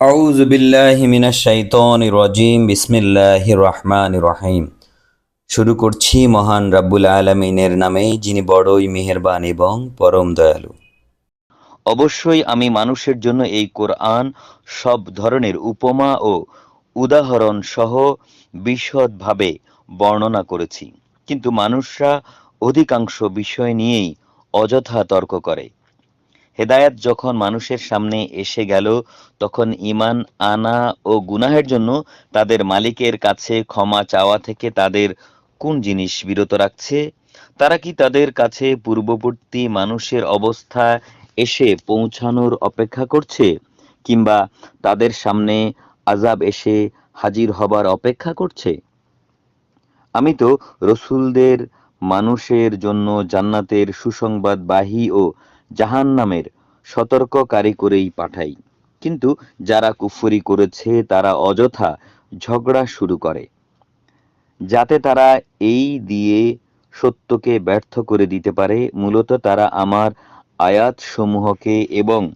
আউজ বিল্লাহ মিনা শাইতন রজিম বিসমিল্লাহ রহমান রহিম। শুরু করছি মহান রাব্বুল আলমিনের নামে, যিনি বড়ই মেহেরবান এবং পরম দয়ালু। অবশ্যই আমি মানুষের জন্য এই কোরআন সব ধরনের উপমা ও উদাহরণ সহ বিশদভাবে বর্ণনা করেছি। কিন্তু মানুষরা অধিকাংশ বিষয় নিয়েই অযথা তর্ক করে। হেদায়াত যখন মানুষের সামনে এসে গেল, তখন ইমান আনা ও গুনাহের জন্য তাদের মালিকের কাছে ক্ষমা চাওয়া থেকে তাদের কোন জিনিস বিরত রাখছে? তারা কি তাদের কাছে পূর্ববর্তী মানুষের অবস্থা এসে পৌঁছানোর অপেক্ষা করছে? কিংবা তাদের সামনে আজাব এসে হাজির হবার অপেক্ষা করছে? আমি তো রসুলদের মানুষের জন্য জান্নাতের সুসংবাদ সুসংবাদবাহী ও জাহান্নামের সতর্ককারী করেই পাঠাই। কিন্তু যারা কুফরি করেছে, তারা অযথা ঝগড়া শুরু করে। যাতে তারা এই দিয়ে সত্যকে ব্যর্থ করে দিতে পারে, মূলত তারা আমার আয়াতসমূহকে এবং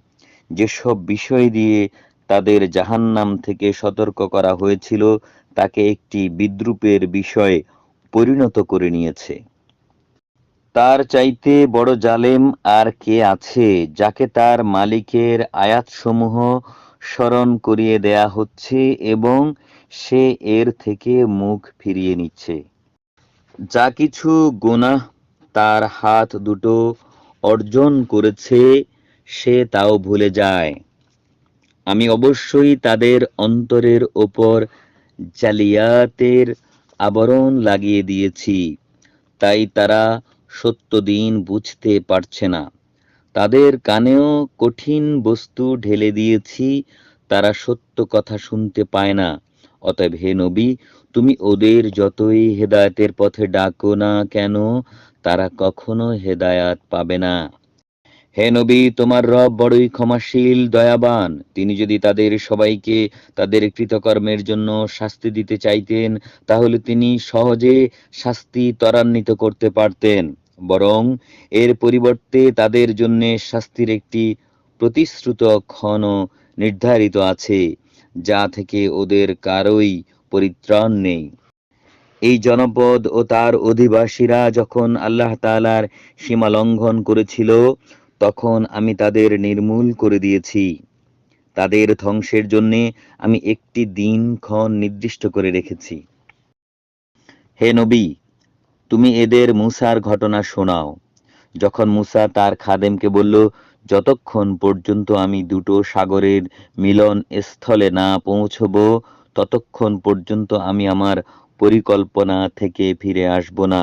যেসব বিষয় দিয়ে তাদের জাহান্নাম থেকে সতর্ক করা হয়েছিল, তাকে একটি বিদ্রুপের বিষয়ে পরিণত করে নিয়েছে। তার চাইতে বড় জালেম আর কে আছে, যাকে তার মালিকের আয়াতসমূহ স্মরণ করিয়ে দেয়া হচ্ছে এবং সে এর থেকে মুখ ফিরিয়ে নিচ্ছে। যা কিছু গুনাহ তার হাত দুটো অর্জন করেছে, সে তাও ভুলে যায়। আমি অবশ্যই তাদের অন্তরের ওপর জালিয়াতের আবরণ লাগিয়ে দিয়েছি, তাই তারা সত্য দিন বুঝতে পারছে না। তাদের কানেও কঠিন বস্তু ঢেলে দিয়েছি, তারা সত্য কথা শুনতে পায় না। অতএব হে নবী, তুমি ওদের যতই হেদায়েতের পথে ডাকো না কেন, তারা কখনো হেদায়াত পাবে না। হে নবী, তোমার রব বড়ই ক্ষমাশীল, দয়াবান। তিনি যদি তাদের সবাইকে তাদের কৃতকর্মের জন্য শাস্তি দিতে চাইতেন, তাহলে তিনি সহজে শাস্তি ত্বরান্বিত করতে পারতেন। বরং এর পরিবর্তে তাদের জন্য শাস্তির একটি প্রতিশ্রুত ক্ষণ নির্ধারিত আছে, যা থেকে ওদের কারোই পরিত্রাণ নেই। এই জনপদ ও তার অধিবাসীরা যখন আল্লাহ তাআলার সীমা লঙ্ঘন করেছিল, তখন আমি তাদের নির্মূল করে দিয়েছি। তাদের ধ্বংসের জন্য আমি একটি দিন ক্ষণ নির্দিষ্ট করে রেখেছি। হে নবী তুমি এদের মুসার ঘটনা শোনাও। যখন মুসা তার খাদেমকে বলল, যতক্ষণ পর্যন্ত আমি দুটো সাগরের মিলন স্থলে না পৌঁছব, ততক্ষণ পর্যন্ত আমি আমার পরিকল্পনা থেকে ফিরে আসব না।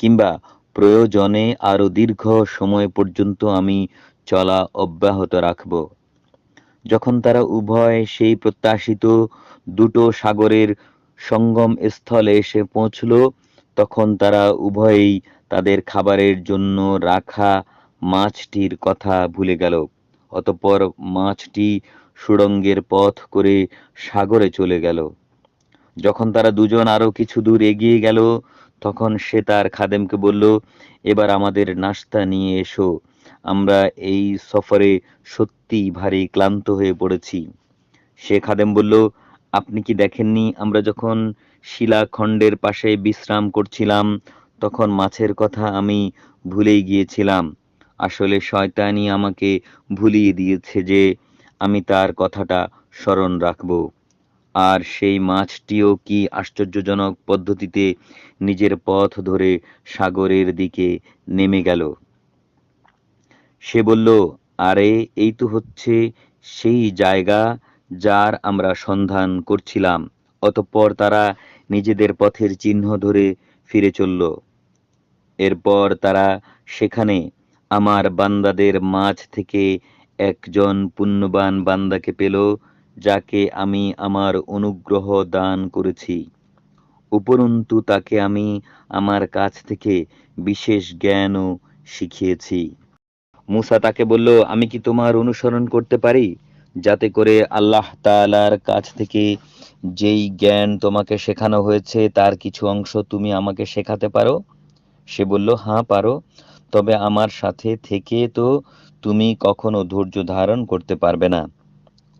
কিংবা প্রয়োজনে আরও দীর্ঘ সময় পর্যন্ত আমি চলা অব্যাহত রাখব। যখন তারা উভয় সেই প্রত্যাশিত দুটো সাগরের সঙ্গম স্থলে এসে পৌঁছল তখন তারা উভয়েই তাদের খাবারের জন্য রাখা মাছটির কথা ভুলে গেল। অতঃপর মাছটি সুড়ঙ্গের পথ করে সাগরে চলে গেল। যখন তারা দুজন আরও কিছু দূর এগিয়ে গেল, তখন সে তার খাদেমকে বলল, এবার আমাদের নাস্তা নিয়ে এসো। আমরা এই সফরে সত্যি ভারী ক্লান্ত হয়ে পড়েছি। সে খাদেম বলল, আপনি কি দেখেননি আমরা যখন শিলাখণ্ডের পাশে বিশ্রাম করছিলাম, তখন মাছের কথা আমি ভুলেই গিয়েছিলাম। আসলে শয়তানি আমাকে ভুলিয়ে দিয়েছে যে আমি তার কথাটা স্মরণ রাখব। আর সেই মাছটিও কি আশ্চর্যজনক পদ্ধতিতে নিজের পথ ধরে সাগরের দিকে নেমে গেল। সে বলল, আরে, এই তো হচ্ছে সেই জায়গা যার আমরা সন্ধান করছিলাম। অতঃপর তারা নিজেদের পথের চিহ্ন ধরে ফিরে চলল। এরপর তারা সেখানে আমার বান্দাদের মাঝ থেকে একজন পুণ্যবান বান্দাকে পেল, যাকে আমি আমার অনুগ্রহ দান করেছি। উপরন্তু তাকে আমি আমার কাছ থেকে বিশেষ জ্ঞানও শিখিয়েছি। মুসা তাকে বলল, আমি কি তোমার অনুসরণ করতে পারি? যাতে করে আল্লাহ তাআলার কাছ থেকে যেই জ্ঞান তোমাকে শেখানো হয়েছে, তার কিছু অংশ তুমি আমাকে শেখাতে পারো? সে বলল হ্যাঁ পারো। তবে আমার সাথে থেকে তো তুমি কখনো ধৈর্য ধারণ করতে পারবে না।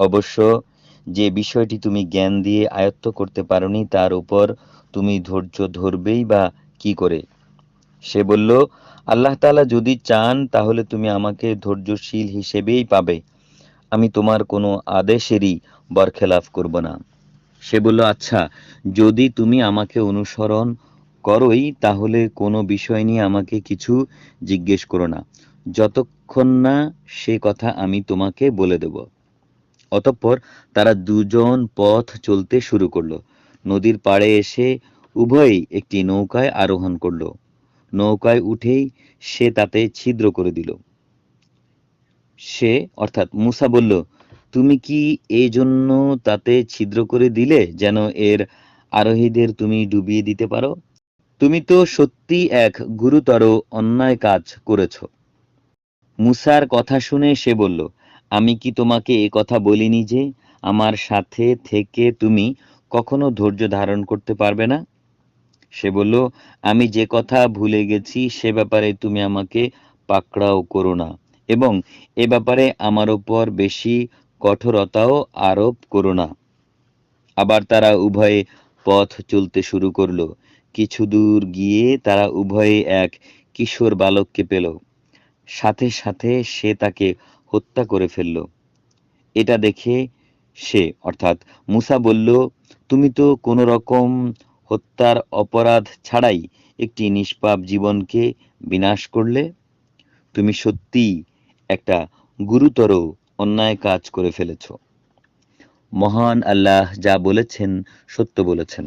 অবশ্য যে বিষয়টি তুমি জ্ঞান দিয়ে আয়ত্ত করতে পারোনি, তার উপর তুমি ধৈর্য ধরবেই বা কি করে? সে বলল, আল্লাহ তালা যদি চান, তাহলে তুমি আমাকে ধৈর্যশীল হিসেবেই পাবে। আমি তোমার কোনো আদেশেরই বরখেলাফ করব না। সে বলল আচ্ছা যদি তুমি আমাকে অনুসরণ করোই, তাহলে কোনো বিষয় নিয়ে আমাকে কিছু জিজ্ঞেস করো না। যতক্ষণ না সে কথা আমি তোমাকে বলে দেব। অতঃপর তারা দুজন পথ চলতে শুরু করল। নদীর পাড়ে এসে উভয়ই একটি নৌকায় আরোহণ করল। নৌকায় উঠেই সে তাতে ছিদ্র করে দিল। সে, অর্থাৎ মুসা বলল তুমি কি এই জন্য তাতে ছিদ্র করে দিলে যেন এর আরোহীদের তুমি ডুবিয়ে দিতে পারো? তুমি তো সত্যি এক গুরুতর অন্যায় কাজ করেছ। মুসার কথা শুনে সে বলল, আমি কি তোমাকে এ কথা বলিনি যে আমার সাথে থেকে তুমি কখনো ধৈর্য ধারণ করতে পারবে না? সে বলল, আমি যে কথা ভুলে গেছি সে ব্যাপারে তুমি আমাকে পাকড়াও করো না এবং এ ব্যাপারে আমার ওপর বেশি কঠোরতাও আরোপ করো না। আবার তারা উভয়ে পথ চলতে শুরু করল। কিছু দূর গিয়ে তারা উভয়ে এক কিশোর বালককে পেল। সাথে সাথে সে তাকে হত্যা করে ফেলল। এটা দেখে সে, অর্থাৎ মুসা বলল, তুমি তো কোনো রকম হত্যার অপরাধ ছাড়াই একটি নিষ্পাপ জীবনকে বিনাশ করলে? তুমি সত্যি একটা গুরুতর অন্যায় কাজ করে ফেলেছ। মহান আল্লাহ যা বলেছেন সত্য বলেছেন।